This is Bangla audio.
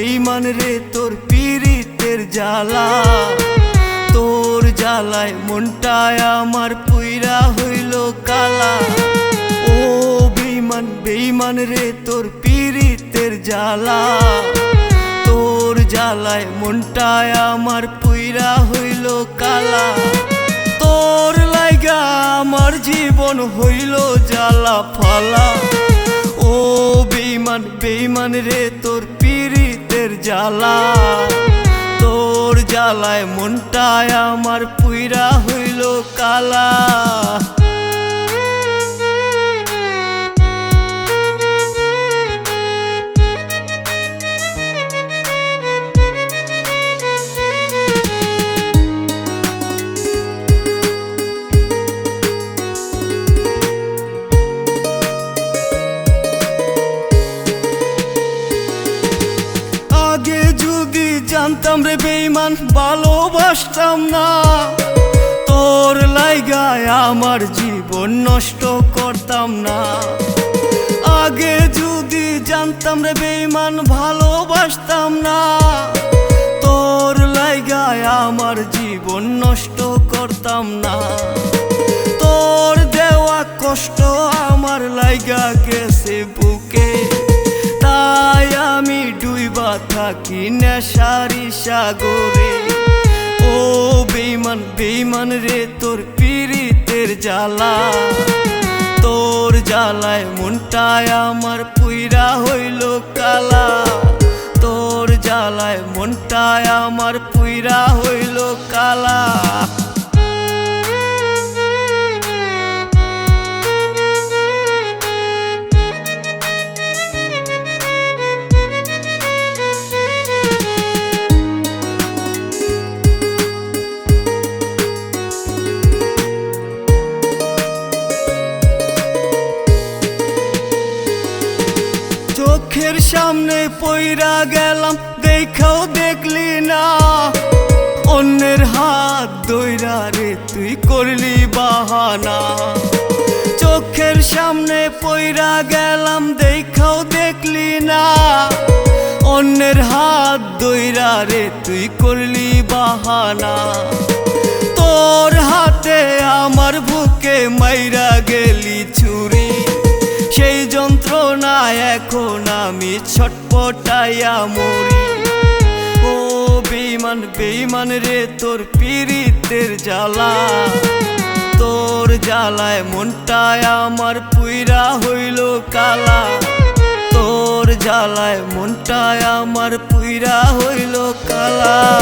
বেইমান রে তোর পীড়িতের জ্বালা। তোর জ্বালায় মনটায় আমার পুইরা হইল কালা। ও বেইমান বেইমান রে তোর পীড়িতের জ্বালা। তোর জ্বালায় মনটায় আমার পুইরা হইল কালা। তোর লাইগা আমার জীবন হইল জ্বালা ফালা। ও বেইমান বেইমান রে তোর পীড়িতের জ্বালা। তোর জ্বালায় মনটায় আমার পুইরা হইল কালা। জানতাম রে বেইমান ভালোবাসতাম না। তোর লাইগায় আমার জীবন নষ্ট করতাম না। আগে যদি জানতাম রে বেইমান ভালোবাসতাম না। তোর লাইগায় আমার জীবন নষ্ট করতাম না। তোর দেওয়া কষ্ট আমার লাইগা গেছে থাকি নেশারি সাগরে। ও বেইমান বেইমান রে, তোর পীড়িতের জ্বালা। তোর জ্বালায় মনটায় আমার পুইরা হইল কালা। তোর জ্বালায় মনটায় আমার পুইরা হইল কালা। সামনে পইরা গেলাম, দেখাও দেখলি না। অন্যের হাত দইরা রে, তুই করলি বাহানা। চোখের সামনে পইরা গেলাম, দেখাও দেখলি না। অন্যের হাত দইরা রে, তুই করলি বাহানা। তোর হাতে আমার বুকে মাইরা গেলি ছুরি। সেই যন্ত্রণায় এখন আমি ছটপটাইয়া মরি। ও বেইমান বেইমান রে, তোর পীড়িতের জ্বালা। তোর জ্বালায় মনটায় আমার পুইরা হইল কালা। তোর জ্বালায় মনটায় আমার পুইরা হইল কালা।